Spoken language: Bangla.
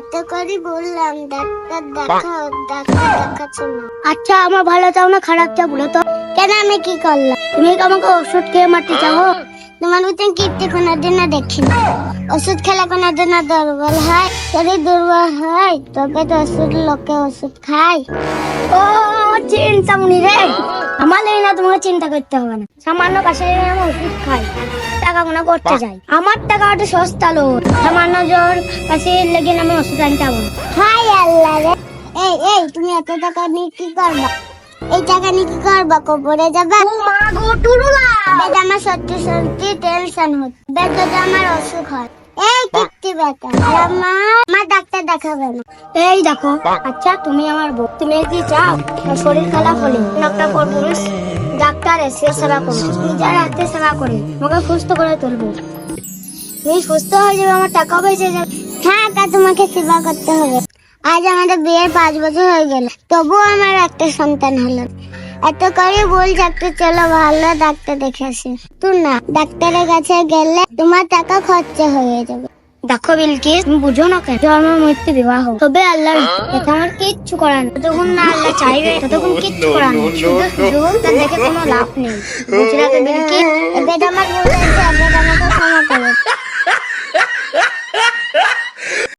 এত করে বললাম ডাক্তার দেখাও ডাক্তার দেখাচ্ছে না। আচ্ছা আমার ভালো চাও না খারাপ চাও বলো তো। কেন আমি কি করলাম? তুমি আমাকে ওষুধ খেয়ে মারতে চাও? তোমার মতন কীর্তি কোনোদিন দেখি না ওষুধ খেলে কোনোদিন দুর্বল হয়। শরীর দুর্বল হয় তবে তো ওষুধ লোকে ওষুধ খায়। ও চিন্তা মুনি রে। আমার লেগে না তোমাকে চিন্তা করতে হবে না। সামান্য কাছে আমি ওষুধ খাই টাকা গোনা করতে যাই। আমার টাকা ওটা সস্তা লো সামান্য জ্বর কাছে লেগে আমি ওষুধ আনতে যাব। না হাই আল্লাহ রে। এই এই তুমি এত টাকা নিয়ে কি করবা? এই টাকা নিয়ে কি করবা? কবরে যাবা? মা গো টুরুলা বেদ আমার সত্যি সত্যি টেনশন হচ্ছে। বেদ আমার অসুখ হয়। এই কীর্তি বেটা আমার আমার ডাক্তার দেখাবে না। এই দেখো আচ্ছা তুমি আমার বউ। তুমি কি চাও? শরীর খারাপ হলে একটা পুরুষ ডাক্তার এসে সেবা করবে। নিজের হাতে সেবা করে তোমাকে সুস্থ করে তুলবো। তুমি সুস্থ হয়ে যাবে আমার টাকা যাবে। হ্যাঁ তা তোমাকে সেবা করতে হবে। আজ আমাদের বিয়ের পাঁচ বছর হয়ে গেল। তবুও আমার একটা সন্তান হলো। এত করে বল ডাক্তার চলো ভালো ডাক্তার দেখে আসি। তুই না ডাক্তারের কাছে গেলে তোমার টাকা খরচা হয়ে যাবে। দেখো বিলকিস তুমি বুঝো না কেন? জন্ম মৃত্যু বিবাহ তবে আল্লাহ এটা আমার কিচ্ছু করার নেই। যতক্ষণ না আল্লাহ চাইবে ততক্ষণ কিচ্ছু করার শুধু শুধু তার দেখে কোনো লাভ নেই। বুঝলে তো বিলকিস এবার আমার